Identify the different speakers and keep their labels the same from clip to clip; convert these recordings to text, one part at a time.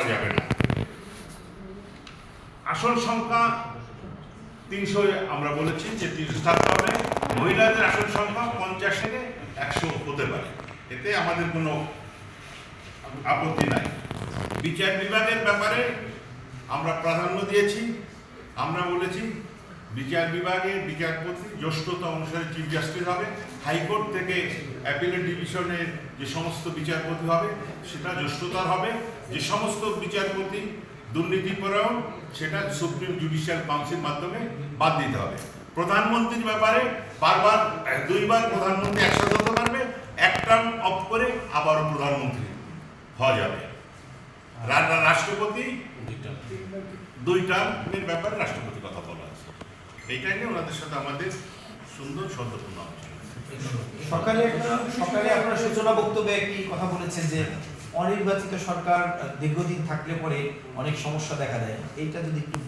Speaker 1: যাবে না আসন সংখ্যা তিনশো আমরা বলেছি যে তিনশো থাকতে হবে। মহিলাদের আসন সংখ্যা পঞ্চাশ থেকে একশো হতে পারে। এতে আমাদের কোনো আপত্তি নাই। বিচার বিভাগের ব্যাপারে আমরা প্রাধান্য দিয়েছি। আমরা বলেছি বিচার বিভাগে বিচারপতি জ্যেষ্ঠতা অনুসারে চিফ জাস্টিস হবে। হাইকোর্ট থেকে অ্যাপিলেট ডিভিশনের যে সমস্ত বিচারপতি হবে, সেটা জ্যেষ্ঠতার হবে। যে সমস্ত বিচারপতি দুর্নীতিপরায়ণ সেটা সুপ্রিম জুডিশিয়াল কাউন্সিল মাধ্যমে বাদ দিতে হবে। প্রধানমন্ত্রীর ব্যাপারে বারবার দুইবার প্রধানমন্ত্রী একসাথে হতে পারবে, এক টার্ম অফ করে আবারও প্রধানমন্ত্রী হওয়া যাবে। রাষ্ট্রপতি, দুই টার্মের ব্যাপারে রাষ্ট্রপতি কথা বলা এইটাই নিয়ে ওনাদের সাথে আমাদের সুন্দর সন্তপূর্ণ
Speaker 2: সকালে সকালে আপনার সূচনা বক্তব্যে একটি কথা বলেছেন যে অনির্বাচিত সরকার দীর্ঘদিন থাকলে পরে অনেক সমস্যা দেখা দেয়। এইটা যদি একটু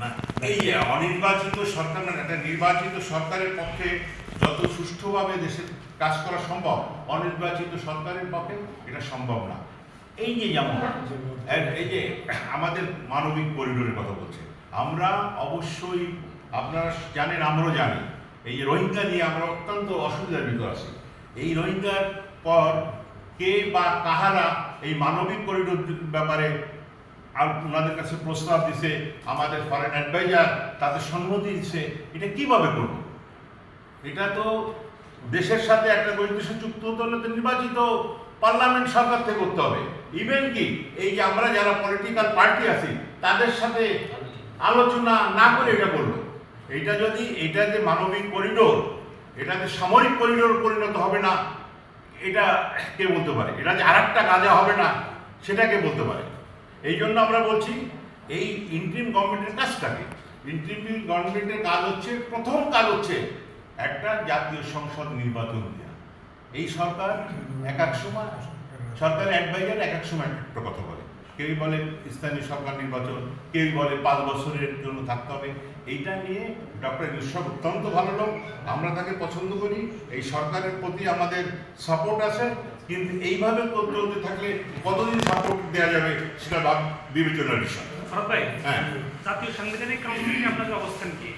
Speaker 1: না এই অনির্বাচিত সরকার না একটা নির্বাচিত সরকারের পক্ষে যত সুষ্ঠুভাবে দেশের কাজ করা সম্ভব অনির্বাচিত সরকারের পক্ষে এটা সম্ভব না। এই যে যেমন এই যে আমাদের মানবিক করিডোরের কথা বলছে। আমরা অবশ্যই, আপনারা জানেন, আমরাও জানি, এই যে রোহিঙ্গা নিয়ে আমরা অত্যন্ত অসুবিধার ভিতর আছি। এই রোহিঙ্গার পর কে বা কাহারা এই মানবিক করিডোর ব্যাপারে আর ওনাদের কাছে প্রস্তাব দিছে, আমাদের ফরেন অ্যাডভাইজার তাদের সম্মতি দিচ্ছে এটা কীভাবে করব? এটা তো দেশের সাথে একটা বৈদেশিক চুক্তি হতে হলে তো নির্বাচিত পার্লামেন্ট সরকার থেকে করতে হবে। ইভেন কি, এই যে আমরা যারা পলিটিক্যাল পার্টি আছি, তাদের সাথে আলোচনা না করে এটা করল এটা যদি, এটা যে মানবিক করিডোর এটা যে সামরিক করিডোর পরিণত হবে না, এটা কে বলতে পারে? এটা যে আর একটা কাজে হবে না, সেটা কে বলতে পারে? এই জন্য আমরা বলছি, এই ইন্ট্রিম গভর্নমেন্টের কাজটাকে ইন্ট্রিম গভর্নমেন্টের কাজ হচ্ছে, প্রথম কাজ হচ্ছে একটা জাতীয় সংসদ নির্বাচন দেওয়া এই সরকার এক এক সময় সরকারের অ্যাডভাইজার এক এক সময় একটা কথা বলে। কেউ বলে স্থানীয় সরকার নির্বাচন কেউ বলে পাঁচ বছরের জন্য থাকতে হবে। এইটা নিয়ে ডক্টর ইউসুফ অত্যন্ত ভালো লোক। আমরা তাকে পছন্দ করি। এই সরকারের প্রতি আমাদের সাপোর্ট আছে। কিন্তু এইভাবে চলতে থাকলে কতদিন সাপোর্ট দেওয়া যাবে সেটা বিবেচনার বিষয়। হ্যাঁ।
Speaker 3: জাতীয় সাংবিধানিক কাউন্সিল আপনাদের অবস্থান কি?